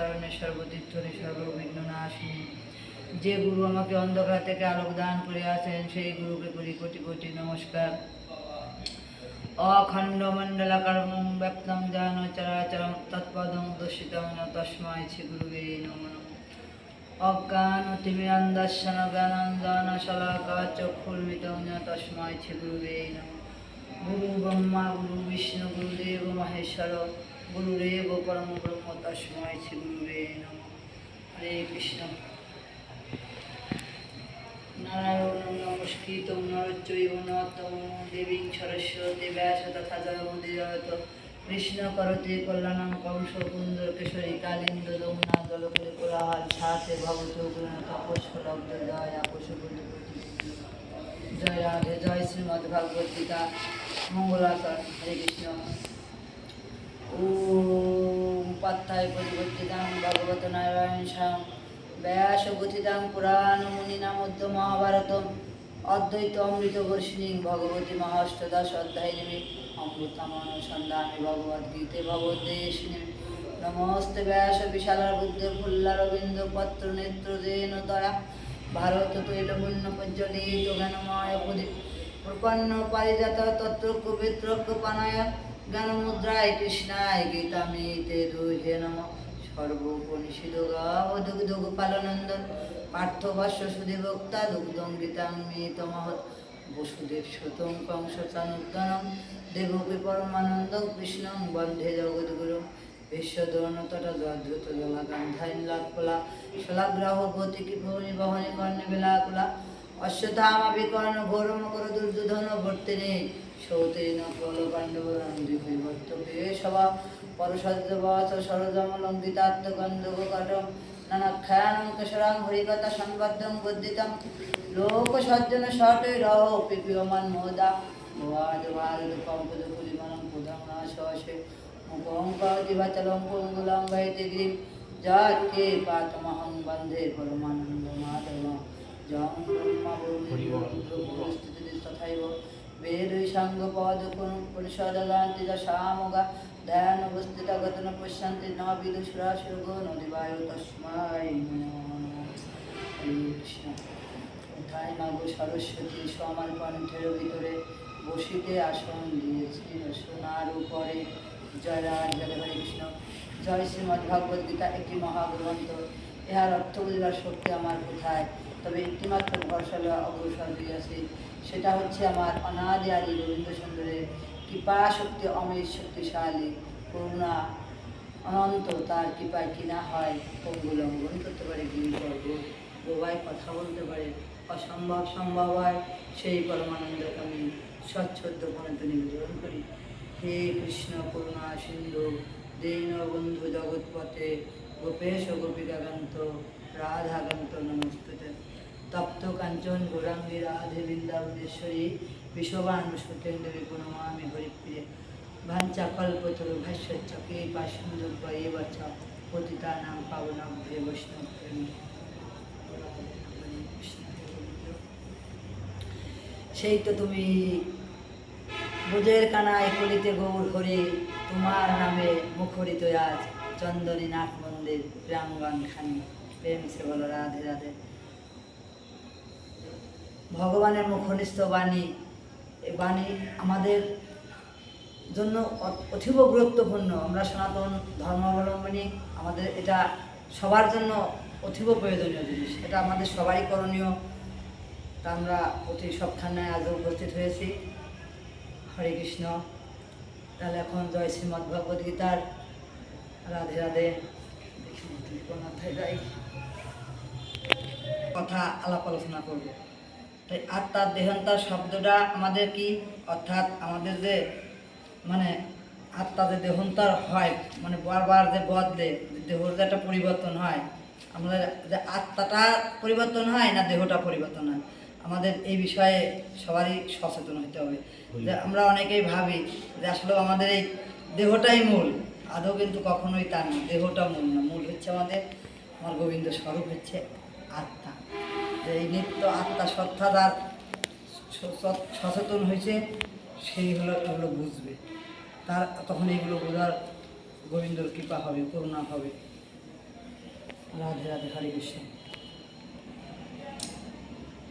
শরণে সর্বতীর্থনে সর্ববিঘ্ন যে গুরু আমাকে অন্ধকার থেকে আলোক দান করে আছেন, সেই গুরুকে করি কোটি কোটি নমস্কার। অখণ্ড মণ্ডলাকারম ব্যক্তম জান চরাচরম তস্মাই শ্রী গুরুবে নমঃ। অজ্ঞান জ্ঞানন্দন শলাকা তস্মাই শ্রী গুরু ব্রহ্মা, গুরু বিষ্ণু, গুরুদেব, মহেশ্বর গুরুদেব পরম ব্রহ্ম তস্মাই শ্রী গুরুবে নমঃ। হরে কৃষ্ণ। নারায়ণ নমস্কৃত নরচৈব নতম দেবীং সরস্বতী ব্যাস তথা জয়মুদিরত কৃষ্ণ করতে কল্যাণং কংস কুন্দর কেশরী কালিন্দ যমুনা জলকলে কোলাহল ছাতে ভগত গুণ তপস্বলব্ধ জয় পশুপতি জয় রাধে, জয় শ্রীমদ্ ভাগবত গীতা। হরে কৃষ্ণ। ওম পাত্থায় পরিবর্তিতাং ভগবত নারায়ণ সাং। ব্যাস গথিতাং পুরাণ মুনিনা মহাভারত অদ্বৈত অমৃত বর্ষিণী ভগবতী মহাষ্টদশ অধ্যায় নিমি। অমৃতমানুসন্ধানে ভগবদ্গীতে ভগবদ্দেশিনী। নমস্তে ব্যাস বিশালার বুদ্ধে ফুল্লারবিন্দ পত্র নেত্র দেন দয়া ভারত তৈল পুণ্য পঞ্চলিত জ্ঞানময় প্রদীপ প্রপন্ন পারিজাত তত্র কবিত্রক পানায়। জ্ঞানমুদ্রায় কৃষ্ণায় গীতামিতে দুহে নম। সর্বোপনিষিদগা দুগ্ধ গোপালনন্দন পার্থ ভাষ্য সুদেবক্তা দুগ্ধং গীতামিত মহৎ বসুদেব সুতং কংস চানুদ্দানম দেবকী পরমানন্দ কৃষ্ণং বন্ধে জগদ্গুরু। বিশ্বদৌনতটা জদ্রুত জলাগান্ধাইন লাভকলা শলাগ্রাহ গতিকি ভৌনি বহনি কর্ণে বেলাকুলা অশ্বত্থামা বিকর্ণ ঘোর মকর দুর্যোধন বর্তিনি সৌতেন প্রল পাণ্ডব রন্দি বিভর্তকে সভা পরসদ্য বচ সরজমলং গীতাত্মগন্ধ কটম নানাখ্যানং হরিকথা সংবদ্ধং গদ্দিতম লোক সজ্জন শটে রহ পিপিয়মান মোদা ভবাদ ভারত কম্পদ পুলিমানং পুদং না সহসে মুখং দিবাচলং পুঙ্গুলং বৈতে গিরিম। যাকে পাতমহং বন্ধে পরমানন্দ মাধব জং ব্রহ্মা তথৈব গতন পশ্যন্তি ন বিদুষরা সুরগো নদীবায়ু তস্মাই নমঃ। কৃষ্ণ কোথায় মাগো সরস্বতী আমার কণ্ঠের ভিতরে বসিতে আসন দিয়েছি সোনার উপরে জয় রাজ জয় হরে কৃষ্ণ জয় শ্রীমদ্ ভগবদ গীতা একটি মহাগ্রন্থ। ইহার অর্থ বুঝবার শক্তি আমার কোথায়? তবে একটিমাত্র ভরসা অগ্রসর হইয়াছে। সেটা হচ্ছে আমার অনাদি আদি রবীন্দ্রসুন্দরের কৃপা শক্তি অমিত শক্তিশালী, করুণা অনন্ত, তার কৃপায় কিনা হয় পঙ্গু লঙ্ঘন করতে পারে গিরিপর্ব বোবায় কথা বলতে পারে, অসম্ভব সম্ভব হয়, সেই পরমানন্দকে আমি স্বচ্ছদ্য পর্যন্ত নিবেদন করি। হে কৃষ্ণ করুণা সিন্ধু দীন বন্ধু জগৎপথে, গোপেশ গোপিকাকান্ত, রাধাকান্ত নমস্তুতে। তপ্ত কাঞ্চন, গৌরাঙ্গী, রাধে বৃন্দাবনেশ্বরী বিশ্ববান সুতেন্দ্র বিপুনমামি হরিপ্রিয়ে ভাঞ্চা কল্পতরু ভাষ্য, চকে পাশুন্দ পয়ে বচ, পতিতা নাম পাবনম হে বৈষ্ণব সেই তো তুমি বোঝের কানায় কলিতে গৌর হরে, তোমার নামে মুখরিত আজ চন্দনী নাথ মন্দির প্রাঙ্গন খানি। প্রেম সে বলো, রাধে রাধে। ভগবানের মুখনিষ্ঠ বাণী এই বাণী আমাদের জন্য অতীব গুরুত্বপূর্ণ। আমরা সনাতন ধর্মাবলম্বনী আমাদের এটা সবার জন্য অতীব প্রয়োজনীয় জিনিস। এটা আমাদের সবারই করণীয়। তা আমরা অতি সবখানে আজ উপস্থিত হয়েছি। হরে কৃষ্ণ। তাহলে এখন জয় শ্রীমদ্ ভগবদ গীতার রাধে। রাধে কথা আলাপ আলোচনা করব। তাই আত্মার দেহান্তার শব্দটা আমাদের কি? অর্থাৎ আমাদের যে মানে আত্মা যে দেহান্তর হয় মানে বারবার যে বদলে দেহর যে একটা পরিবর্তন হয় আমাদের যে আত্মাটা পরিবর্তন হয় না দেহটা পরিবর্তন হয়? আমাদের এই বিষয়ে সবারই সচেতন হতে হবে। যে আমরা অনেকেই ভাবি যে আসলে আমাদের এই দেহটাই মূল। আদৌ কিন্তু কখনোই তা না। দেহটা মূল না। মূল হচ্ছে আমাদের আমার গোবিন্দ স্বরূপ হচ্ছে যে এই নিত্য আত্মা সত্তা যার সচেতন হয়েছে, সেই হলো এগুলো বুঝবে। তার তখন এইগুলো বোঝার গোবিন্দর কৃপা হবে, করুণা হবে। রাধে রাধে, হরে কৃষ্ণ।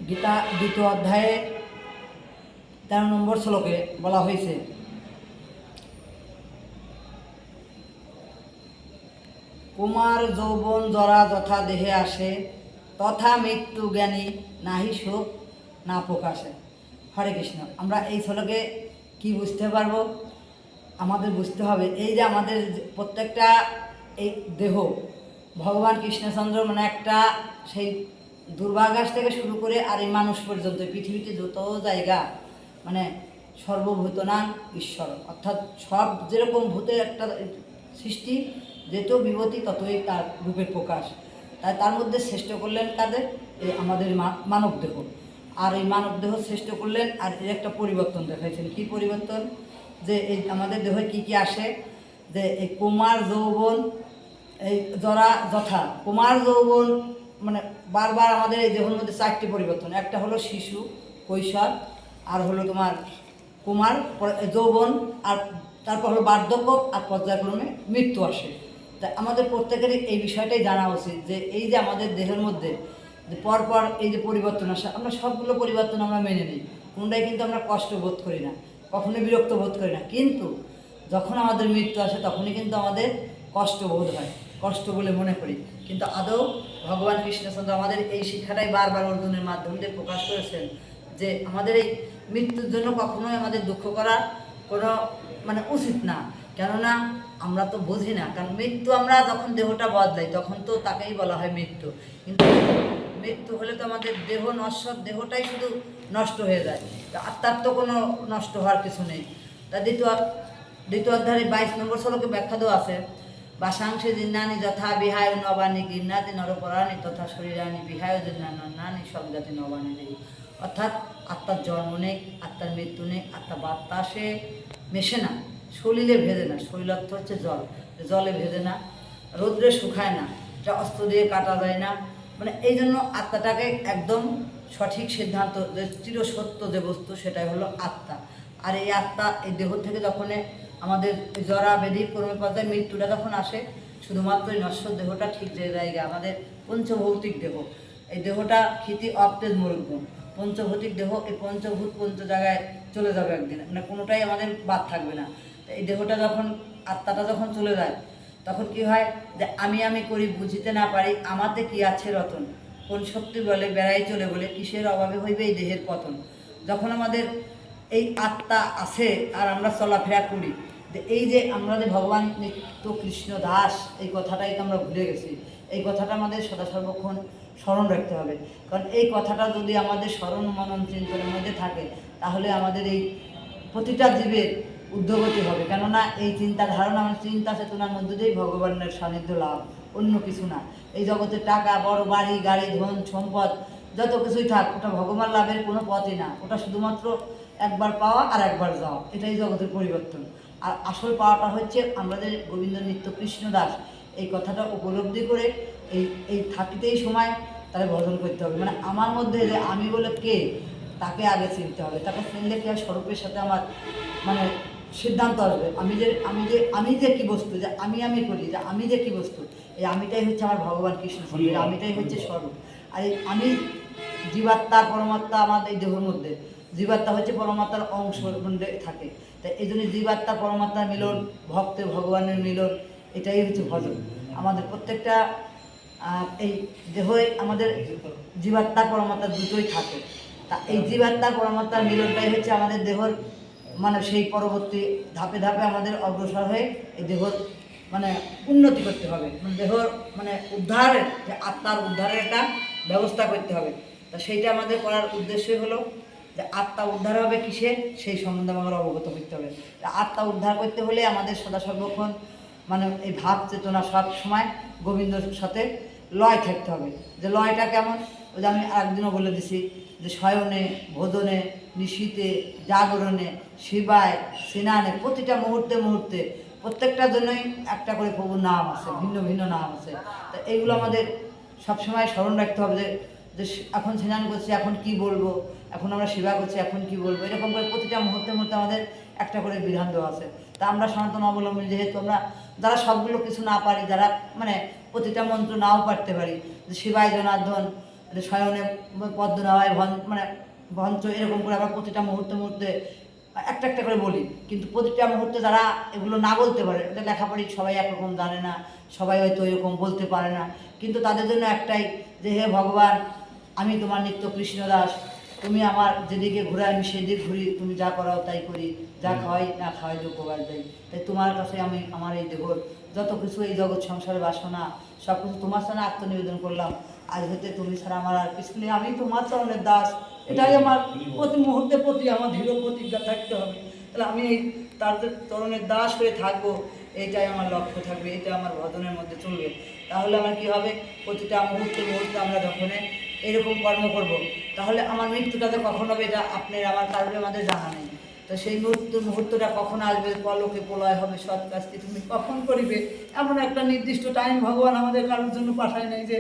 গীতা দ্বিতীয় অধ্যায়ে তেরো নম্বর শ্লোকে বলা হয়েছে, কুমার যৌবন জরা যথা দেহে আসে তথা মৃত্যু জ্ঞানী নাহি শোক না প্রকাশে। হরে কৃষ্ণ, আমরা এই শ্লোকে কি বুঝতে পারব? আমাদের বুঝতে হবে, এই যে আমাদের প্রত্যেকটা এই দেহ, ভগবান কৃষ্ণচন্দ্র মানে একটা সেই দুর্বাঘাস থেকে শুরু করে আর এই মানুষ পর্যন্ত, পৃথিবীতে যত জায়গা মানে সর্বভূতনাং ঈশ্বর, অর্থাৎ সব যেরকম ভূতের একটা সৃষ্টি, যেত বিভূতি ততই তার রূপের প্রকাশ। তাই তার মধ্যে শ্রেষ্ঠ করলেন কাদের? এই আমাদের মানব দেহ। আর এই মানব দেহ শ্রেষ্ঠ করলেন, আর এর একটা পরিবর্তন দেখাইছেন। কি পরিবর্তন? যে এই আমাদের দেহে কি কি আসে? যে এই কুমার, যৌবন, এই জরা, যথা। কুমার, যৌবন মানে বারবার আমাদের এই দেহের মধ্যে চারটি পরিবর্তন। একটা হলো শিশু, কৈশোর, আর হলো তোমার কুমার যৌবন, আর তারপর হলো বার্ধক্য, আর পর্যায়ক্রমে মৃত্যু আসে। তা আমাদের প্রত্যেকেরই এই বিষয়টাই জানা উচিত যে এই যে আমাদের দেহের মধ্যে যে পরপর এই যে পরিবর্তন আসে, আমরা সবগুলো পরিবর্তন আমরা মেনে নিই। কোনটাই কিন্তু আমরা কষ্ট বোধ করি না, কখনোই বিরক্ত বোধ করি না। কিন্তু যখন আমাদের মৃত্যু আসে, তখনই কিন্তু আমাদের কষ্ট বোধ হয়, কষ্ট বলে মনে করি। কিন্তু আদৌ ভগবান কৃষ্ণচন্দ্র আমাদের এই শিক্ষাটাই বারবার অর্জুনের মাধ্যম দিয়ে প্রকাশ করেছেন যে আমাদের এই মৃত্যুর জন্য কখনোই আমাদের দুঃখ করা কোনো মানে উচিত না। কেননা আমরা তো বুঝি না, কারণ মৃত্যু আমরা যখন দেহটা বদলাই, তখন তো তাকেই বলা হয় মৃত্যু। কিন্তু মৃত্যু হলে তো আমাদের দেহ নশ্বর দেহটাই শুধু নষ্ট হয়ে যায়। আত্মার তো কোনো নষ্ট হওয়ার কিছু নেই। তা দ্বিতীয় দ্বিতীয় অধ্যায়ে বাইশ নম্বর শ্লোকে ব্যাখ্যা দেওয়া আছে বাসাংশে জিন্নানি যথা বিহায় নবানি গিন্নাতি নরপরাণী তথা শরীরানি বিহায় জিন্নানি সব জাতি নবানি অর্থাৎ আত্মার জন্ম নেই, আত্মার মৃত্যু নেই আত্মা বাতাসে মেশে না। শরীরে ভেদে না শরীর অর্থ হচ্ছে জল। জলে ভেদে না, রৌদ্রে শুকায় না, এটা অস্ত্র দিয়ে কাটা যায় না। মানে এই জন্য আত্মাটাকে একদম সঠিক সিদ্ধান্ত, যে চিরসত্য যে বস্তু, সেটাই হলো আত্মা। আর এই আত্মা, এই দেহ থেকে যখন আমাদের জরা বেদি কর্মী পর্যায়ে মৃত্যুটা যখন আসে, শুধুমাত্র নশ্বর দেহটা ঠিক যে জায়গায়, আমাদের পঞ্চভৌতিক দেহ। এই দেহটা ক্ষিতি অপ্তেজ মরুগুণ পঞ্চভৌতিক দেহ এই পঞ্চভূত পঞ্চ জায়গায় চলে যাবে একদিন। মানে কোনোটাই আমাদের বাদ থাকবে না। এই দেহটা যখন, আত্মাটা যখন চলে যায়, তখন কি হয় যে আমি আমি করি, বুঝিতে না পারি আমাতে কি আছে রতন? কোন শক্তি বলে, বেড়াই চলে বলে, কিসের অভাবে হইবে এই দেহের পতন? যখন আমাদের এই আত্মা আছে আর আমরা চলাফেরা করি, যে এই যে আমরা যে ভগবান নিত্য কৃষ্ণ দাস, এই কথাটাই তো আমরা ভুলে গেছি। এই কথাটা আমাদের সদা সর্বক্ষণ স্মরণ রাখতে হবে। কারণ এই কথাটা যদি আমাদের স্মরণ, মনন, চিন্তনের মধ্যে থাকে, তাহলে আমাদের এই প্রতিটা জীবের উদ্যোগতি হবে। কেননা এই চিন্তা ধারণা আমার চিন্তা চেতনার মধ্যে দিয়েই ভগবানের সান্নিধ্য লাভ, অন্য কিছু না। এই জগতে টাকা, বড় বাড়ি, গাড়ি, ধন, সম্পদ, যত কিছুই থাক, ওটা ভগবান লাভের কোনো পথই না। ওটা শুধুমাত্র একবার পাওয়া আর একবার যাওয়া। এটাই জগতের পরিবর্তন। আর আসল পাওয়াটা হচ্ছে আমাদের গোবিন্দ নিত্য কৃষ্ণ দাস, এই কথাটা উপলব্ধি করে এই এই থাকিতেই সময় তাহলে ভজন করতে হবে। মানে আমার মধ্যে যে আমি বলে কে, তাকে আগে চিনতে হবে। তাকে চিনলে কি আর স্বরূপের সাথে আমার মানে সিদ্ধান্ত আসবে। আমি যে আমি যে আমি যে কি বস্তু যে আমি আমি করি যে আমি যে কি বস্তু এই আমিটাই হচ্ছে আমার ভগবান কৃষ্ণ এই আমিটাই হচ্ছে স্বরূপ। আর এই আমি জীবাত্মা পরমাত্মা আমাদের এই দেহের মধ্যে। জীবাত্মা হচ্ছে পরমাত্মার অংশ মধ্যে থাকে। তাই এই জন্য জীবাত্মা পরমাত্মার মিলন ভক্তের ভগবানের মিলন এটাই হচ্ছে ভজন। আমাদের প্রত্যেকটা এই দেহে আমাদের জীবাত্মা পরমাত্মা দুটোই থাকে। তা এই জীবাত্মা পরমাত্মার মিলনটাই হচ্ছে আমাদের দেহর মানে সেই পরবর্তী ধাপে ধাপে আমাদের অগ্রসর হয়ে এই দেহর মানে উন্নতি করতে হবে। মানে দেহর মানে উদ্ধারের যে আত্মার উদ্ধারের একটা ব্যবস্থা করতে হবে। তা সেইটা আমাদের করার উদ্দেশ্যই হলো যে আত্মা উদ্ধার হবে কিসে? সেই সম্বন্ধে আমাদের অবগত করতে হবে। আত্মা উদ্ধার করতে হলে আমাদের সদা সর্বক্ষণ মানে এই ভাব চেতনা সব সময় গোবিন্দর সাথে লয় থাকতে হবে। যে লয়টা কেমন? ওই যে আমি আরেকদিনও বলে দিছি যে শয়নে, ভোজনে নিশীতে জাগরণে, শিবায়, স্নানে, প্রতিটা মুহূর্তে মুহূর্তে প্রত্যেকটার জন্যই একটা করে প্রভুর নাম আছে, ভিন্ন ভিন্ন নাম আছে। তা এইগুলো আমাদের সবসময় স্মরণ রাখতে হবে যে এখন স্নান করছি, এখন কি বলব? এখন আমরা সেবা করছি, এখন কি বলব? এরকম করে প্রতিটা মুহূর্তের মধ্যে আমাদের একটা করে বিধান দেওয়া আছে। তা আমরা সনাতন অবলম্বন যেহেতু আমরা, যারা সবগুলো কিছু না পারি, যারা মানে প্রতিটা মন্ত্র নাও পারতে পারি, যে শিবায় জনার্দন, যে শয়নে পদ্ম নেওয়ায় ভন মানে ভঞ্চ এরকম করে আমরা প্রতিটা মুহূর্তে মুহূর্তে একটা একটা করে বলি। কিন্তু প্রতিটা মুহূর্তে যারা এগুলো না বলতে পারে এটা লেখাপড়ি সবাই একরকম জানে না সবাই হয়তো এরকম বলতে পারে না। কিন্তু তাদের জন্য একটাই যে হে ভগবান আমি তোমার নিত্য কৃষ্ণ দাস। তুমি আমার যেদিকে ঘুরাই আমি সেদিক ঘুরি। তুমি যা করাও তাই করি। যা খাওয়াই না খাওয়াই যে উপকার দেয় তাই তোমার কাছে আমি আমার এই দেহর যত কিছু এই জগৎ সংসারের বাসনা সব কিছু তোমার সামনে আত্মনিবেদন করলাম। আজ হতে তুমি ছাড়া আমার আর কিছু নেই। আমি তোমার চরণের দাস। এটাই আমার প্রতি মুহূর্তে প্রতি আমার দৃঢ় প্রতিজ্ঞা থাকতে হবে। তাহলে আমি তাদের চরণের দাস হয়ে থাকব। এইটাই আমার লক্ষ্য থাকবে। এটা আমার ভজনের মধ্যে চলবে। তাহলে আমার কি হবে? প্রতিটা মুহূর্তে মুহূর্তে আমরা যখন এরকম কর্ম করব, তাহলে আমার মৃত্যুটা তো কখন হবে এটা আপনার আমার কারণে আমাদের জানা নেই। তো সেই মুহূর্ত, মুহূর্তটা কখন আসবে? পলকে প্রলয় হবে, সৎ কাজটি তুমি কখন করিবে? এমন একটা নির্দিষ্ট টাইম ভগবান আমাদের কারোর জন্য পাঠায় নাই যে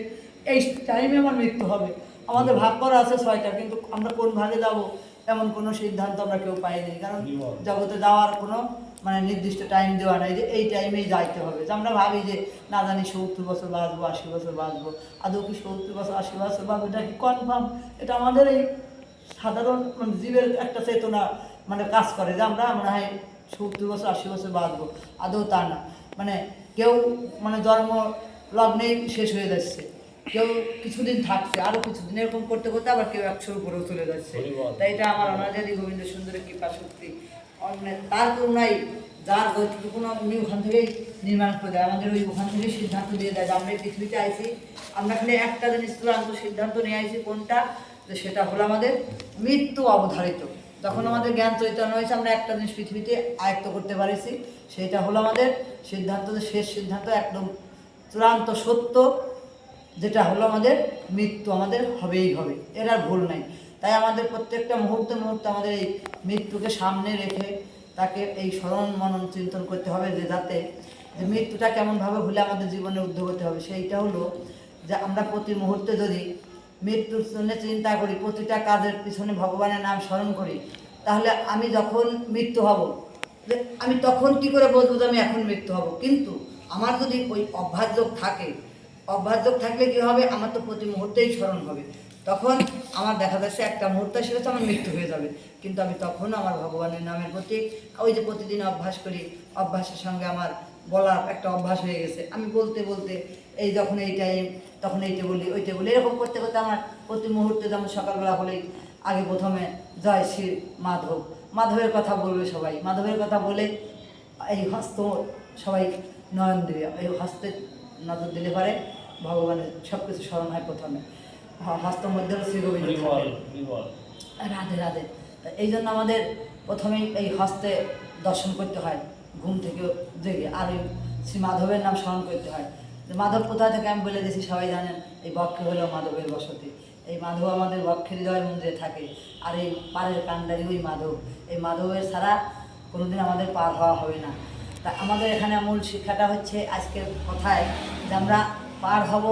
এই টাইমে আমার মৃত্যু হবে। আমাদের ভাগ করা আছে ছয়টা, কিন্তু আমরা কোন ভাগে যাব? এমন কোনো সিদ্ধান্ত আমরা কেউ পাইনি। কারণ জগতে যাওয়ার কোনো মানে নির্দিষ্ট টাইম দেওয়া নাই যে এই টাইমেই যাইতে হবে। যে আমরা ভাবি যে, না জানি সত্তর বছর বাঁচবো, আশি বছর বাঁচবো। আদৌ কি সত্তর বছর, আশি বছর বাঁচবো, এটা কি কনফার্ম এটা আমাদের এই সাধারণ মানে জীবের একটা চেতনা মানে কাজ করে যে আমরা মনে হয় সত্তর বছর, আশি বছর বাঁচবো। আদৌ তা না। মানে কেউ মানে জন্ম লগ্নেই শেষ হয়ে যাচ্ছে। কেউ কিছুদিন থাকছে আরও কিছুদিন এরকম করতে করতে আবার কেউ একশোর উপরেও চলে যাচ্ছে। তাই এটা আমার অনাজারি গোবিন্দ সুন্দরের কৃপা শক্তি। তার করুণাই যার যতটুকু উনি ওখান থেকেই নির্মাণ করে দেয়। আমাদের ওই ওখান থেকেই সিদ্ধান্ত দিয়ে দেয় যে আমরা এই পৃথিবীতে আইছি। আমরা খালি একটা জিনিস চূড়ান্ত সিদ্ধান্ত নিয়ে আইছি কোনটা? যে সেটা হলো আমাদের মৃত্যু অবধারিত। যখন আমাদের জ্ঞান চৈতন্য হয়েছে আমরা একটা জিনিস পৃথিবীতে আয়ত্ত করতে পারিছি। সেটা হলো আমাদের সিদ্ধান্ত শেষ সিদ্ধান্ত একদম চূড়ান্ত সত্য। যেটা হলো আমাদের মৃত্যু, আমাদের হবেই হবে, এর আর ভুল নাই। তাই আমাদের প্রত্যেকটা মুহূর্তে মুহূর্তে আমাদের এই মৃত্যুকে সামনে রেখে তাকে এই স্মরণ মনন চিন্তন করতে হবে যে যাতে যে মৃত্যুটা কেমনভাবে হলে আমাদের জীবনে উদ্যোগ হতে হবে। সেইটা হলো যে আমরা প্রতি মুহূর্তে যদি মৃত্যুর জন্য চিন্তা করি, প্রতিটা কাজের পিছনে ভগবানের নাম স্মরণ করি, তাহলে আমি যখন মৃত্যু হব, যে আমি তখন কি করে বলব যে আমি এখন মৃত্যু হব? কিন্তু আমার যদি ওই অভ্যাস থাকে অভ্যাস যোগ থাকলে কি হবে? আমার তো প্রতি মুহূর্তেই স্মরণ হবে। তখন আমার দেখা যাচ্ছে একটা মুহূর্ত সেটা আমার মৃত্যু হয়ে যাবে। কিন্তু আমি তখন আমার ভগবানের নামের প্রতি ওই যে প্রতিদিন অভ্যাস করি, অভ্যাসের সঙ্গে আমার বলার একটা অভ্যাস হয়ে গেছে। আমি বলতে বলতে এই যখন এই টাইম তখন এইটা বলি ওইটা বলি এরকম করতে করতে আমার প্রতি মুহূর্তে যেমন সকালবেলা হলেই আগে প্রথমে জয় শ্রী মাধব। মাধবের কথা বলবে সবাই। মাধবের কথা বলে এই হস্ত সবাই নয়ন দেবে। এই হস্তে নজর দিলে পারে ভগবানের সব কিছু স্মরণ হয় প্রথমে। হস্ত মধ্যে শ্রী গোবিন্দ রাধে রাধে। তা এই জন্য আমাদের প্রথমেই এই হস্তে দর্শন করতে হয় ঘুম থেকে জেগে। আর এই শ্রী মাধবের নাম স্মরণ করতে হয়। মাধব কোথায় থেকে আমি বলে দিয়েছি সবাই জানেন এই বক্ষে হলো মাধবের বসতি। এই মাধব আমাদের বক্ষের হৃদয় মন্দিরে থাকে। আর এই পাড়ের কান্ডারি ওই মাধব। এই মাধবের ছাড়া কোনোদিন আমাদের পার হওয়া হবে না। তা আমাদের এখানে মূল শিক্ষাটা হচ্ছে আজকের কথায় যে আমরা পার হব,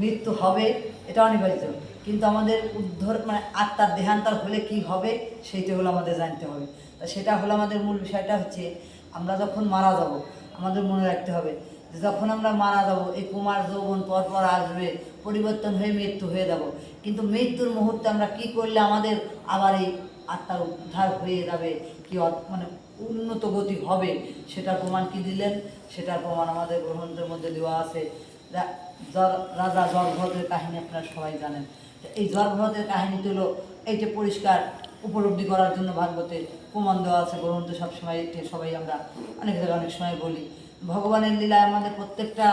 মৃত্যু হবে, এটা অনিবার্য। কিন্তু আমাদের উদ্ধর মানে আত্মার দেহান্তর হলে কি হবে, সেইটা হলো আমাদের জানতে হবে। তা সেটা হলো আমাদের মূল বিষয়টা হচ্ছে, আমরা যখন মারা যাব, আমাদের মনে রাখতে হবে যে যখন আমরা মারা যাব, এই কুমার যৌবন পর পর আসবে, পরিবর্তন হয়ে মৃত্যু হয়ে যাব। কিন্তু মৃত্যুর মুহূর্তে আমরা কি করলে আমাদের আবার এই আত্মার উদ্ধার হয়ে যাবে, কি মানে উন্নত গতি হবে, সেটার প্রমাণ কি দিলেন? সেটার প্রমাণ আমাদের গ্রন্থের মধ্যে দেওয়া আছে। রাজা জর্ভদের কাহিনী আপনারা সবাই জানেন। তো এই জর্ভদের কাহিনীটি হলো এইটা পরিষ্কার উপলব্ধি করার জন্য ভাগবতে প্রমাণ দেওয়া আছে, গ্রন্থে সবসময় এটা সবাই আমরা অনেক জায়গায় অনেক সময় বলি। ভগবানের লীলায় আমাদের প্রত্যেকটা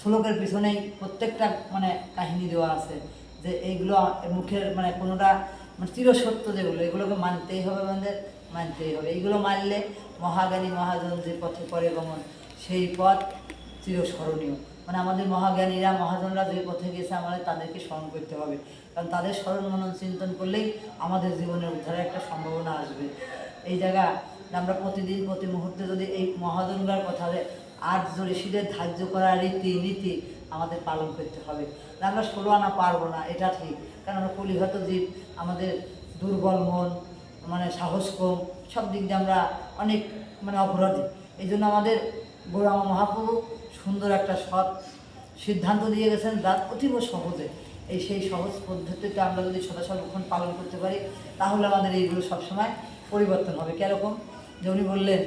শ্লোকের পিছনেই প্রত্যেকটা মানে কাহিনী দেওয়া আছে, যে এইগুলো মুখের মানে কোনোটা মানে চিরসত্য যেগুলো, এগুলোকে মানতেই হবে আমাদের, মানতেই হবে। এইগুলো মানলে মহাজ্ঞানী মহাজন যে পথে করে গমন, সেই পথ চিরস্মরণীয়। মানে আমাদের মহাজ্ঞানীরা, মহাজনরা যে পথে গেছে আমাদের তাদেরকে স্মরণ করতে হবে। কারণ তাদের স্মরণ মনন চিন্তন করলেই আমাদের জীবনের উদ্ধারের একটা সম্ভাবনা আসবে। এই জায়গা আমরা প্রতিদিন, প্রতি মুহূর্তে যদি এই মহাজনরার কথা আর ঋষিদের ধার্য করা রীতি, নীতি আমাদের পালন করতে হবে। আমরা ষোলো আনা পারব না, এটা ঠিক। কারণ আমরা কলিহত জীব, আমাদের দুর্বল মন মানে সাহস কম, সব দিক দিয়ে আমরা অনেক মানে অপরাধী। এই জন্য আমাদের গৌরাম মহাপ্রভু সুন্দর একটা সৎ সিদ্ধান্ত দিয়ে গেছেন যার অতীব সহজে। এই সেই সহজ পদ্ধতিতে আমরা যদি সদা সর্বক্ষণ পালন করতে পারি, তাহলে আমাদের এইগুলো সবসময় পরিবর্তন হবে। কীরকম? যে উনি বললেন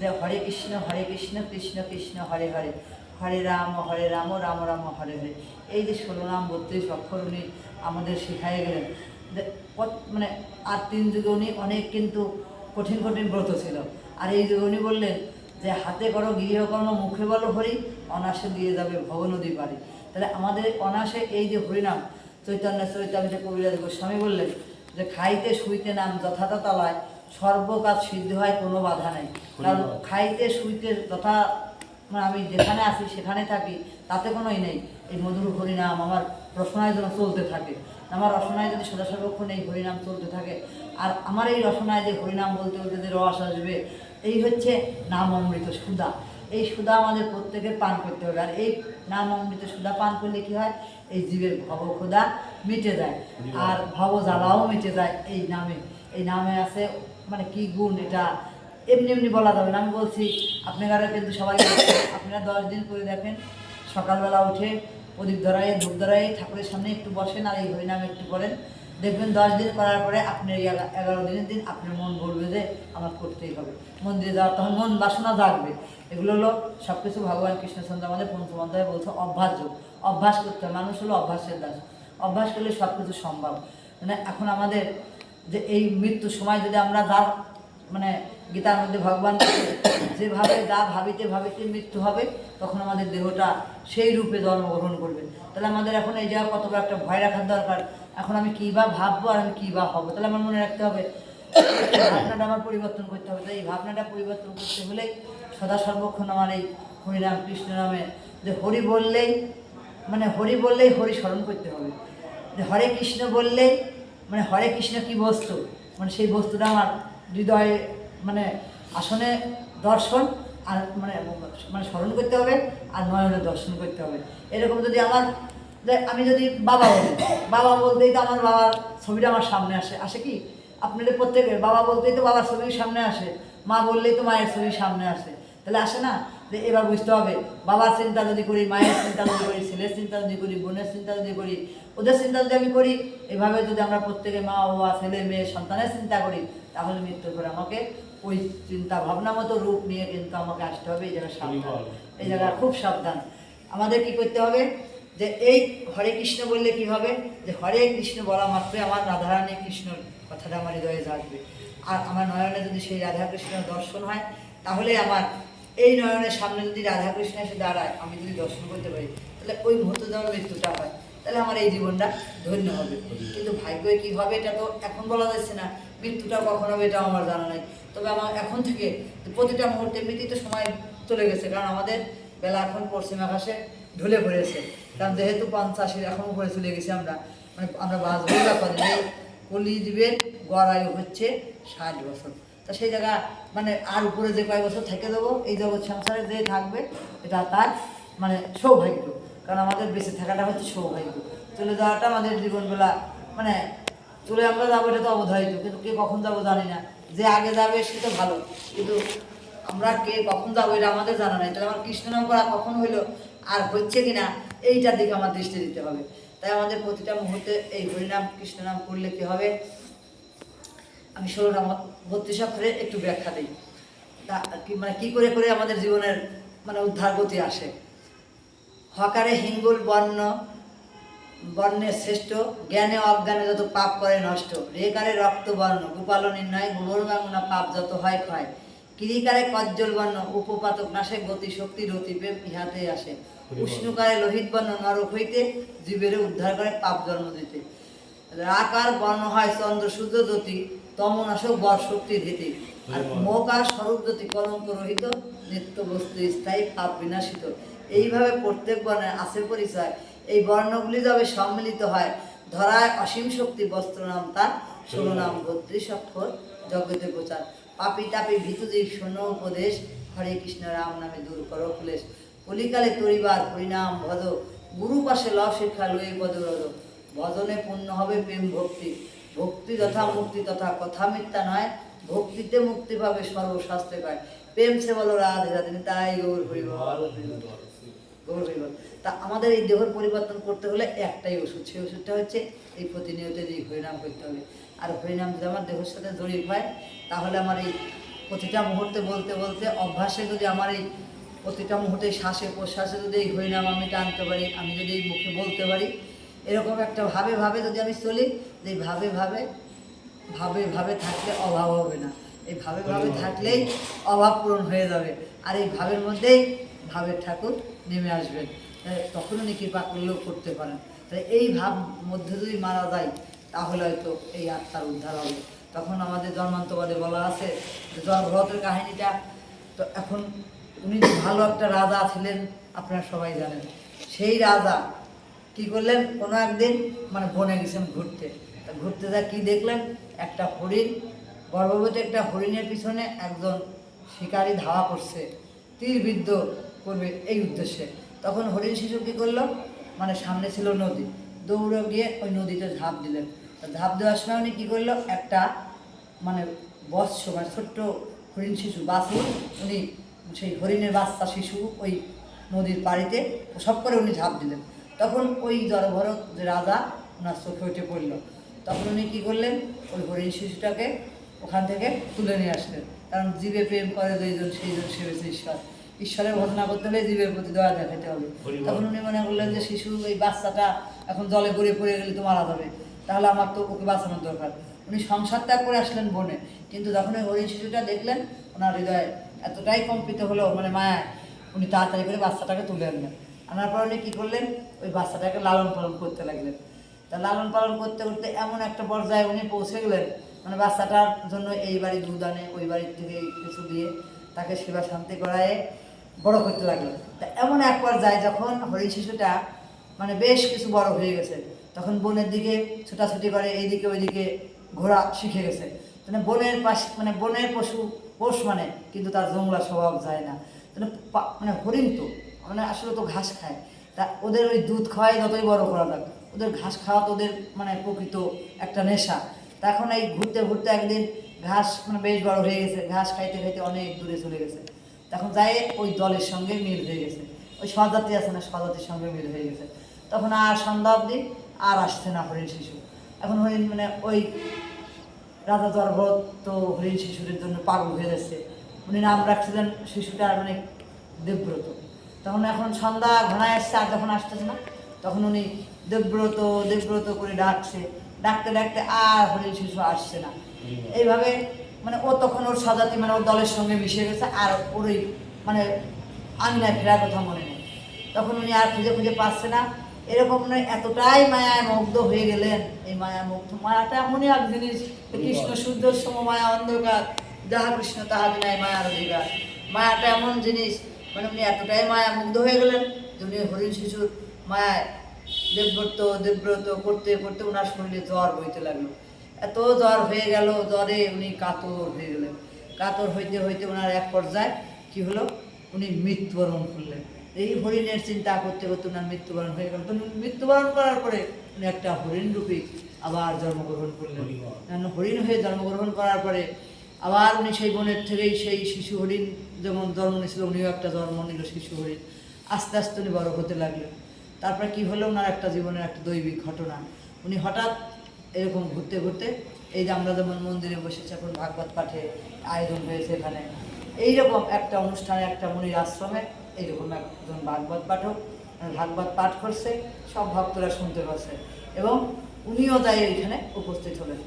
যে, হরে কৃষ্ণ হরে কৃষ্ণ কৃষ্ণ কৃষ্ণ, হরে হরে। হরে রাম হরে রাম রাম রাম, হরে হরে। এই যে ষোলো নাম বত্রিশ অক্ষর উনি আমাদের শিখাই গেলেন। যে মানে আর তিন যুগে উনি অনেক কিন্তু কঠিন কঠিন ব্রত ছিল। আর এই যুগে উনি বললেন যে হাতে করো গৃহকর্ম মুখে বলো হরি অনাসে দিয়ে যাবে ভবনদী পারি তাহলে আমাদের অনাসে এই যে হরিনাম চৈতন্য চৈতন্য কবিরাজ গোস্বামী বললেন যে খাইতে শুইতে নাম যথাযথ তলায় সর্বকাজ সিদ্ধ হয় কোনো বাধা নেই। কারণ খাইতে শুইতে যথা মানে আমি যেখানে আছি সেখানে থাকি তাতে কোনোই নেই। এই মধুর হরিনাম আমার রসনায় যেন চলতে থাকে। আমার রসনায় যদি সদা সর্বক্ষণ এই হরিনাম চলতে থাকে আর আমার এই রসনায় যে হরিনাম বলতে বলতে যে রস আসবে এই হচ্ছে নাম অমৃত সুদা। এই সুদা আমাদের প্রত্যেকের পান করতে হবে। আর এই নাম অমৃত সুদা পান করলে কি হয়? এই জীবের ভব ক্ষুধা মিটে যায়। আর ভব জ্বালাও মিটে যায় এই নামে। এই নামে আছে মানে কি গুণ এটা? এমনি এমনি বলা যাবে না। আমি বলছি, আপনারা কিন্তু সবাই আপনারা দশ দিন করে দেখেন, সকালবেলা উঠে প্রদীপ ধরাই ধূপ ধরাই ঠাকুরের সামনে একটু বসেন আর এই হরিনাম একটু করেন। দেখবেন দশ দিন করার পরে আপনার এগারো দিনের দিন আপনার মন বলবে যে আমার করতেই হবে। মন্দিরে যাওয়ার তখন মন বাসনা জাগবে। এগুলো হলো সব কিছু ভগবান কৃষ্ণচন্দ্র আমাদের পঞ্চমন্ত্রায় বলছে অভ্যাস অভ্যাস করতে হবে। মানুষ হলো অভ্যাসের দাস। অভ্যাস করলে সব কিছু সম্ভব। মানে এখন আমাদের যে এই মৃত্যুর সময় যদি আমরা যার মানে গীতার মধ্যে ভগবান যেভাবে যা ভাবিতে ভাবিতে মৃত্যু হবে, তখন আমাদের দেহটা সেই রূপে জন্মগ্রহণ করবে। তাহলে আমাদের এখন এই জায়গায় কত বড় একটা ভয় রাখার দরকার। এখন আমি কী বা ভাববো আর আমি কী বা হব? তাহলে আমার মনে রাখতে হবে ভাবনাটা আমার পরিবর্তন করতে হবে। এই ভাবনাটা পরিবর্তন করতে হলে সদা সর্বক্ষণ আমার এই হরিনাম, কৃষ্ণ নামে যে হরি বললেই মানে হরি বললেই হরি স্মরণ করতে হবে। যে হরে কৃষ্ণ বললেই মানে হরে কৃষ্ণ কি বস্তু? মানে সেই বস্তুটা আমার হৃদয়ে মানে আসনে দর্শন আর মানে মানে স্মরণ করতে হবে আর নয়নে দর্শন করতে হবে। এরকম যদি আমার আমি যদি বাবা বলি, বাবা বলতেই তো আমার বাবার ছবিটা আমার সামনে আসে। আসে কি? আপনাদের প্রত্যেকের বাবা বলতেই তো বাবার ছবি সামনে আসে মা বললেই তো মায়ের ছবি সামনে আসে। তাহলে আসে না? যে এবার বুঝতে হবে বাবার চিন্তা যদি করি মায়ের চিন্তা যদি করি ছেলের চিন্তা যদি করি বোনের চিন্তা যদি করি ওদের চিন্তা যদি আমি করি এভাবে যদি আমরা প্রত্যেকে মা বাবা ছেলে মেয়ে সন্তানের চিন্তা করি তাহলে মৃত্যুর পরে আমাকে ওই চিন্তা ভাবনা মতো রূপ নিয়ে কিন্তু আমাকে আসতে হবে এই জায়গায় সাবধান। এই জায়গায় খুব সাবধান। আমাদের কি করতে হবে যে এই হরে কৃষ্ণ বললে কি হবে? যে হরে কৃষ্ণ বলা মাত্রই আমার রাধারানী কৃষ্ণর কথাটা আমার হৃদয়ে জাগবে। আর আমার নয়নে যদি সেই রাধাকৃষ্ণের দর্শন হয়, তাহলে আমার এই নয়নের সামনে যদি রাধাকৃষ্ণ এসে দাঁড়ায়, আমি যদি দর্শন করতে পারি, তাহলে ওই মুহূর্তে যখন মৃত্যুটা হয়। তাহলে আমার এই জীবনটা ধন্য হবে। কিন্তু ভাগ্যে কি হবে, এটা তো এখন বলা যাচ্ছে না। মৃত্যুটা কখন হবে, এটাও আমার জানা নাই। তবে আমার এখন থেকে প্রতিটা মুহূর্তে মৃত্যুতে সময় চলে গেছে, কারণ আমাদের বেলা এখন পশ্চিম আকাশে ঢুলে পড়েছে। কারণ যেহেতু পঞ্চাশের এখন উপরে চলে গেছি আমরা মানে আমরা বাঁচবই বা কদিন এই কলিজীবের গড় আয়ু হচ্ছে ষাট বছর। তা সেই জায়গা মানে আর উপরে যে কয়েক বছর থেকে দেবো, এই জগৎ সংসারে যে থাকবে, এটা তার মানে সৌভাগ্য। কারণ আমাদের বেঁচে থাকাটা হচ্ছে সৌভাগ্য। চলে যাওয়াটা আমাদের জীবনবেলা মানে চলে আমরা যাব এটা তো অবধারিত, কিন্তু কে কখন যাব জানি না। যে আগে যাবে সে তো ভালো, কিন্তু আমরা কে কখন যাব এটা আমাদের জানা নাই। তাহলে আমার কৃষ্ণ নাম করা কখন হইল, আর হচ্ছে কিনা, এইটার দিকে আমার দৃষ্টি দিতে হবে। তাই আমাদের প্রতিটা মুহূর্তে এই হরিনাম কৃষ্ণ নাম করলে কি হবে? আমি ষোলো নাম, বত্রিশ অক্ষরে একটু ব্যাখ্যা দিই। তা মানে কি করে করে আমাদের জীবনের মানে উদ্ধার গতি আসে? হকারে হিঙ্গুল বর্ণ বর্ণের শ্রেষ্ঠ, জ্ঞানে অজ্ঞানে যত পাপ করে নষ্ট। রেকারে রক্ত বর্ণ গোপাল নির্ণয় গোবর বাংলা পাপ যত হয় ক্ষয়। কিরিকারে কজ্জল বর্ণ, উপপাতক নাশে গতি, শক্তি রতিপে ইহাতে আসে। উষ্ণকারে লোহিত বর্ণ নরক হইতে জীবের উদ্ধার করে পাপ জন্ম দিতে। রাকার বর্ণ হয় চন্দ্র সূর্য জ্যোতি তমনাশক বর শক্তি ধীতি। আর মোকার স্বরূপ জ্যোতি কলঙ্ক রহিত নিত্য বস্তু স্থায়ী পাপ বিনাশিত। এইভাবে প্রত্যেক বর্ণের আছে পরিচয়। এই বর্ণগুলি যবে সম্মিলিত হয় ধরায় অসীম শক্তি বস্ত্র নাম তার ষোলো নাম বত্রিশ অক্ষর জগতে প্রচার পাপি তাপি ভীতুজীব শোনো উপদেশ হরে কৃষ্ণ রাম নামে দূর করো কুলেশ। কলিকালে তরিবার হরিনাম ভজ গুরু পাশে ল শিক্ষা লই পদব্রত ভজনে পূর্ণ হবে প্রেম ভক্তি ভক্তি যথা মুক্তি তথা কথা মিথ্যা নয়, ভক্তিতে মুক্তি পাবে সর্বশাস্ত্রে পায়। প্রেম সে বলো, রাধে রাধে তাই গৌর হরিব তা আমাদের এই দেহের পরিবর্তন করতে হলে একটাই ওষুধ, সেই ওষুধটা হচ্ছে এই প্রতিনিয়ত এই হরিনাম করতে হবে। আর হরিনাম যদি আমার দেহের সাথে জড়িত হয়, তাহলে আমার এই প্রতিটা মুহূর্তে বলতে বলতে অভ্যাসে যদি আমার এই প্রতিটা মুহূর্তে শ্বাসে প্রশ্বাসে যদি এই হরিনাম আমি টানতে পারি আমি যদি এই মুখে বলতে পারি এরকম একটা ভাবে ভাবে যদি আমি চলি যে এই ভাবে ভাবে ভাবে ভাবে থাকলে অভাব হবে না। এই ভাবে ভাবে থাকলেই অভাব পূরণ হয়ে যাবে। আর এই ভাবের মধ্যেই ভাবের ঠাকুর নেমে আসবেন। তখন উনি কৃপা করলেও করতে পারেন। তাই এই ভাব মধ্যে যদি মারা যায় তাহলে হয়তো এই আত্মার উদ্ধার হবে। তখন আমাদের জন্মান্তবাদে বলা আছে যে জন্মভরতের কাহিনীটা তো এখন উনি ভালো একটা রাজা ছিলেন, আপনারা সবাই জানেন। সেই রাজা কি করলেন? কোনো একদিন মানে বনে গেছেন ঘুরতে। তা ঘুরতে যা কি দেখলেন? একটা হরিণ, গর্ভবতী একটা হরিণের পিছনে একজন শিকারী ধাওয়া করছে। তীরবিদ্ধ করবে এই উদ্দেশ্যে। তখন হরিণ শিশু কী করল? মানে সামনে ছিল নদী। দৌড়ে গিয়ে ওই নদীতে ঝাঁপ দিলেন। ঝাঁপ দেওয়ার সময় উনি কী করল? একটা মানে বৎস মানে ছোট্ট হরিণ শিশু, বাছুর উনি সেই হরিণের বাচ্চা শিশু ওই নদীর পাড়িতে সব করে উনি ঝাঁপ দিলেন। তখন ওই জড়ভরত যে রাজা ওনার চোখে উঠে পড়ল। তখন উনি কী করলেন? ওই হরিণ শিশুটাকে ওখান থেকে তুলে নিয়ে আসলেন। কারণ জীবে প্রেম করে দুইজন সেইজন সেবেছে ঈশ্বর। ঈশ্বরের ঘটনা করতে হলে জীবের প্রতি দয়া দেখাতে হবে। তখন উনি মনে করলেন যে শিশু এই বাচ্চাটা এখন জলে গড়ে পড়ে গেলে তো মারা যাবে। তাহলে আমার তো ওকে বাঁচানোর দরকার। উনি সংসার ত্যাগ করে আসলেন বনে। কিন্তু যখন ওই হরিণ শিশুটা দেখলেন ওনার হৃদয় এতটাই কম্পিত হলো মানে মায়া উনি তাড়াতাড়ি করে বাচ্চাটাকে তুলে আনলেন। আনার পর উনি কী করলেন? ওই বাচ্চাটাকে লালন পালন করতে লাগলেন। তা লালন পালন করতে করতে এমন একটা পর্যায়ে উনি পৌঁছে গেলেন মানে বাচ্চাটার জন্য এই বাড়ি দুধ আনে, ওই বাড়ির থেকে কিছু দিয়ে তাকে সেবা শান্তি করায় বড় করতে লাগল তা এমন এক পর্যায়ে যখন হরিণ শিশুটা মানে বেশ কিছু বড় হয়ে গেছে, তখন বনের দিকে ছোটাছুটি করে, এইদিকে ওইদিকে ঘোরা শিখে গেছে। মানে বনের পাশ মানে বনের পশু, পোষ মানে কিন্তু তার জংলা স্বভাব যায় না। মানে মানে হরিণ তো মানে আসলে তো ঘাস খায়। তা ওদের ওই দুধ খাওয়াই যতই বড় করা যাক, ওদের ঘাস খাওয়া তো ওদের মানে প্রকৃত একটা নেশা। তা এখন এই ঘুরতে ঘুরতে একদিন ঘাস মানে বেশ বড় হয়ে গেছে, ঘাস খাইতে খাইতে অনেক দূরে চলে গেছে। তখন যায় ওই দলের সঙ্গে মিল হয়ে গেছে। ওই স্বজাতি আছে না, স্বজাতির সঙ্গে মিল হয়ে গেছে। তখন আর সন্ধ্যা অবধি আর আসছে না হরিণ শিশু। এখন হরিণ মানে ওই রাজা দরভত তো হরিণ শিশুদের জন্য পাগল হয়ে যাচ্ছে। উনি নাম রাখছিলেন শিশুটার মানে দেবব্রত। তখন এখন সন্ধ্যা ঘনায় আসছে আর যখন আসতেছে না, তখন উনি দেবব্রত দেবব্রত করে ডাকছে। ডাকতে ডাকতে আর হরিণ শিশু আসছে না। এইভাবে মানে ও তখন ওর স্বজাতি মানে ওর দলের সঙ্গে মিশে গেছে আর ওরই মানে আঙিনায় ফেরার কথা মনে নেই। তখন উনি আর খুঁজে খুঁজে পাচ্ছে না। এরকম নয়, এতটাই মায়ায় মুগ্ধ হয়ে গেলেন এই মায়া মুগ্ধ মায়াটা এমনই এক জিনিস কৃষ্ণ শুদ্ধ সম মায়া অন্ধকার, যাহা কৃষ্ণ তাহা বিনায় মায়ার অধিকার। মায়াটা এমন জিনিস মানে উনি এতটাই মায়া মুগ্ধ হয়ে গেলেন উনি হরিণ শিশুর মায়ায় দেবব্রত দেবব্রত করতে করতে ওনার শরীরে জ্বর বইতে লাগল। এত জ্বর হয়ে গেল, জ্বরে উনি কাতর হয়ে গেলেন। কাতর হইতে হইতে ওনার এক পর্যায়ে কি হলো? উনি মৃত্যুবরণ করলেন। এই হরিণের চিন্তা করতে করতে ওনার মৃত্যুবরণ হয়ে গেল। তো মৃত্যুবরণ করার পরে উনি একটা হরিণ রূপী আবার জন্মগ্রহণ করলেন। হরিণ হয়ে জন্মগ্রহণ করার পরে আবার উনি সেই বনের থেকেই সেই শিশু হরিণ যেমন জন্ম নিয়েছিল উনিও একটা জন্ম নিল শিশু হরিণ। আস্তে আস্তে উনি বড় হতে লাগলেন। তারপরে কি হলো? ওনার একটা জীবনের একটা দৈবিক ঘটনা। উনি হঠাৎ এরকম ঘুরতে ঘুরতে এই যে আমরা যেমন মন্দিরে বসেছি এখন ভাগবত পাঠে আয়োজন হয়েছে এখানে। এইরকম একটা অনুষ্ঠানে একটা মনির আশ্রমে এইরকম একজন ভাগবত পাঠক, ভাগবত পাঠ করছে, সব ভক্তরা শুনতে পাচ্ছে। এবং উনিও তাই ওইখানে উপস্থিত হলেন।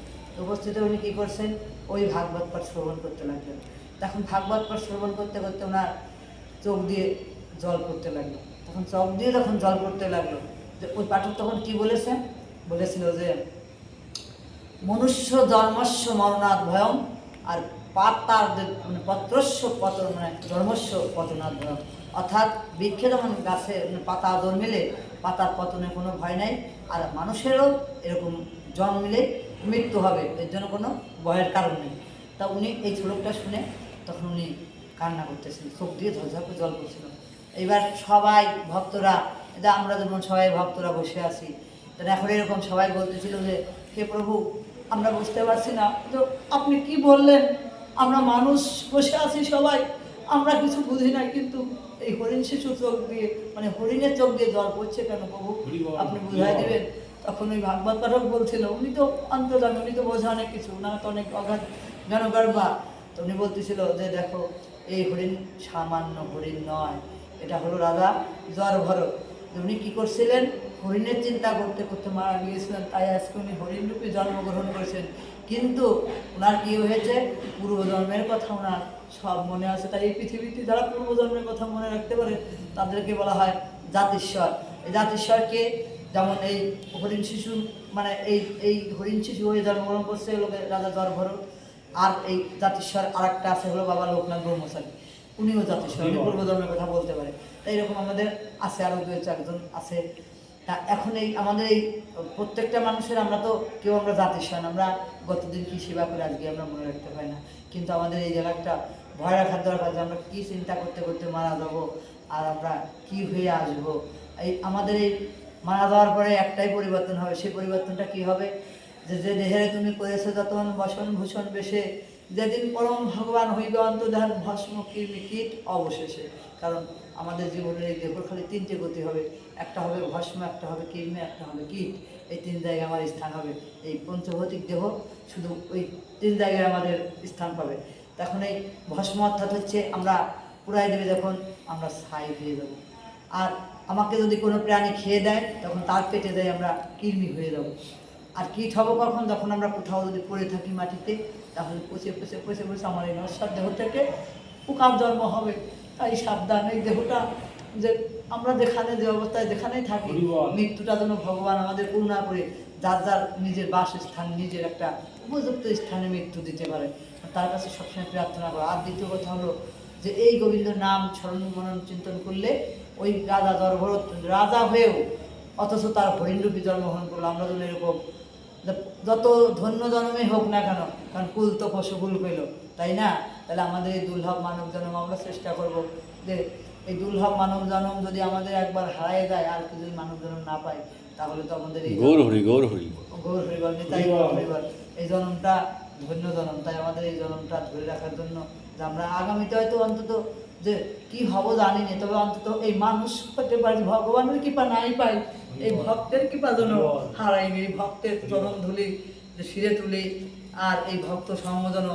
উপস্থিত উনি কী করছেন? ওই ভাগবত পাঠ শ্রবণ করতে লাগলেন। তখন ভাগবত পাঠ শ্রবণ করতে করতে ওনার চোখ দিয়ে জল পড়তে লাগল। তখন চোখ দিয়ে যখন জল পড়তে লাগল, যে ওই পাঠক তখন কি বলেছেন বলেছিল যে, মনুষ্য জন্মস্য মরণাৎ ভয়ম আর পাতার মানে পত্রস্য পত মানে পতনাৎ ভয়ম অর্থাৎ বৃক্ষে যেমন গাছে মানে পাতা জন্মিলে পাতার পতনের কোনো ভয় নাই। আর মানুষেরও এরকম জন্মিলে মৃত্যু হবে, এর জন্য কোনো ভয়ের কারণ নেই। তা উনি এই শ্লোকটা শুনে তখন উনি কান্না করতেছিলেন চোখ দিয়ে ঝরঝর করে জল পড়ছিল। এবার সবাই ভক্তরা এটা আমরা যেমন সবাই ভক্তরা বসে আছি তাহলে এখন এরকম সবাই বলতেছিল যে, হে প্রভু, আমরা বুঝতে পারছি না। তো আপনি কি বললেন? আমরা মানুষ বসে আছি সবাই আমরা কিছু বুঝি না কিন্তু এই হরিণ শিশু চোখ দিয়ে মানে হরিণের চোখ দিয়ে জল পড়ছে কেন প্রভু আপনি বুঝাই দেবেন। তখন ওই ভাগবত পাঠক বলছিল উনি তো অন্তর্জান উনি তো বোঝা অনেক কিছু ওনারা তো অনেক অগাধ জ্ঞানগর্ভা। তো উনি বলতেছিল যে দেখো এই হরিণ সামান্য হরিণ নয় এটা হলো রাজা জ্বর ভরত উনি কি করছিলেন? হরিণের চিন্তা করতে করতে মারা গিয়েছিলেন তাই আজকে উনি হরিণ রূপে জন্মগ্রহণ করেছেন। কিন্তু ওনার কি হয়েছে? পূর্বজন্মের কথা ওনার সব মনে আছে। তাই এই পৃথিবীতে যারা পূর্বজন্মের কথা মনে রাখতে পারে তাদেরকে বলা হয় জাতিশ্বর এই জাতিশ্বরকে যেমন এই হরিণ শিশু মানে এই এই হরিণ শিশু হয়ে জন্মগ্রহণ করছে লোকের রাজা জ্বর ভরত আর এই জাতিশ্বর আরেকটা আছে হলো বাবা লোকনাথ ব্রহ্মচারী। উনিও জাতিশ্বর উনি পূর্বজন্মের কথা বলতে পারে। তাই এরকম আমাদের আছে আরও দু চারজন আছে। তা এখন এই আমাদের এই প্রত্যেকটা মানুষের আমরা তো কেউ আমরা জাতিশ্বর না। আমরা গতদিন কী সেবা করে আজকে আমরা মনে রাখতে পারি না। কিন্তু আমাদের এই জায়গাটা ভয় রাখার দরকার যে আমরা কী চিন্তা করতে করতে মারা যাব আর আমরা কি হয়ে আসব। এই আমাদের এই মারা যাওয়ার পরে একটাই পরিবর্তন হবে, সেই পরিবর্তনটা কি হবে? যে যে দেহের তুমি করেছ যতন বসন ভূষণ বেশে, যেদিন পরম ভগবান হইবে অন্তর্ধান ভস্ম কীট অবশেষে। কারণ আমাদের জীবনের এই দেহ খালি তিনটে গতি হবে, একটা হবে ভস্ম, একটা হবে কীর্মে একটা হবে কীট। এই তিন জায়গায় আমার স্থান হবে। এই পঞ্চভৌতিক দেহ শুধু ওই তিন জায়গায় আমাদের স্থান পাবে। তখন এই ভস্ম অর্থাৎ হচ্ছে আমরা পুরাই দেবে যখন আমরা ছাই হয়ে যাব। আর আমাকে যদি কোনো প্রাণী খেয়ে দেয়, তখন তার পেটে দেয় আমরা কৃমি হয়ে যাব। আর কীট হব কখন? যখন আমরা কোথাও যদি পড়ে থাকি মাটিতে, তাহলে পচে পচে পচে পচে আমার এই নশ্বর দেহ থেকে পোকার জন্ম হবে। তাই সাবধান এই দেহটা যে আমরা যেখানে যে অবস্থায় যেখানেই থাকি মৃত্যুটা যেন ভগবান আমাদের করুণা করে যার যার নিজের বাসস্থান নিজের একটা উপযুক্ত স্থানে মৃত্যু দিতে পারে। তার কাছে সবসময় প্রার্থনা করা। আর দ্বিতীয় কথা হলো যে এই গোবিন্দ নাম স্মরণ মনন চিন্তন করলে ওই রাজা দরভরত রাজা হয়েও অথচ তার হরিণরূপী জন্মগ্রহণ করল। আমরা যেন এরকম যত ধন্য জন্মে হোক না কেন কারণ কুল তো পশুকুল পেল তাই না? তাহলে আমাদের এই দুর্লভ মানব জন্ম আমরা চেষ্টা করব যে এই দুর্লভ মানব জন্ম যদি আমাদের একবার হারায় যায় আর কি যদি মানব জন্ম না পাই তাহলে তো আমাদের এই গৌর হরি গৌর হরি। গৌর হরিবল নিতাই গৌর হরিবল এই জন্মটা ধন্য জন্ম। তাই আমাদের এই জন্মটা ধরে রাখার জন্য যে আমরা আগামীতে হয়তো অন্তত যে কি হব জানি না তবে অন্তত এই মানুষ হতে পারি ভগবানের কৃপা নাই পাই। এই ভক্তের কৃপা যেন হারাইনি এই ভক্তের চরণ ধুলি যে শিরে তুলি আর এই ভক্ত সঙ্গ যেন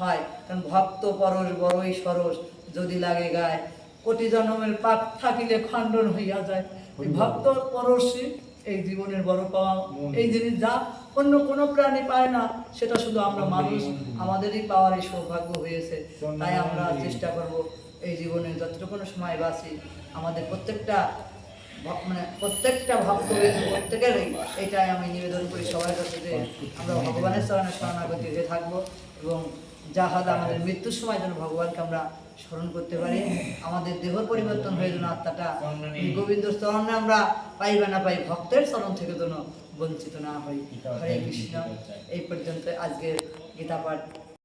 হয়। কারণ ভক্ত পরশ বড়ই সরস যদি লাগে গায়। কোটি জন্মের পাপ থাকিলে খণ্ডন হইয়া যায়। ভক্ত পরশী এই জীবনের বড় পাওয়া এই জিনিস যা অন্য কোনো প্রাণী পায় না সেটা শুধু আমরা মানুষ আমাদেরই পাওয়ার এই সৌভাগ্য হয়েছে। তাই আমরা চেষ্টা করব এই জীবনে যতটুকু সময় বাঁচি আমাদের প্রত্যেকটা মানে প্রত্যেকটা ভক্ত প্রত্যেকেরই এটাই আমি নিবেদন করি সবার কাছে যে আমরা ভগবানের চরণে শরণাগতি হয়ে থাকব এবং যাহাদ আমাদের মৃত্যুর সময় যেন ভগবানকে আমরা স্মরণ করতে পারি। আমাদের দেহ পরিবর্তন হয়ে যেন আত্মাটা গোবিন্দ চরণে আমরা পাই বা না পাই ভক্তের চরণ থেকে যেন বঞ্চিত না হই। হরে কৃষ্ণ। এই পর্যন্ত আজকের গীতা পাঠ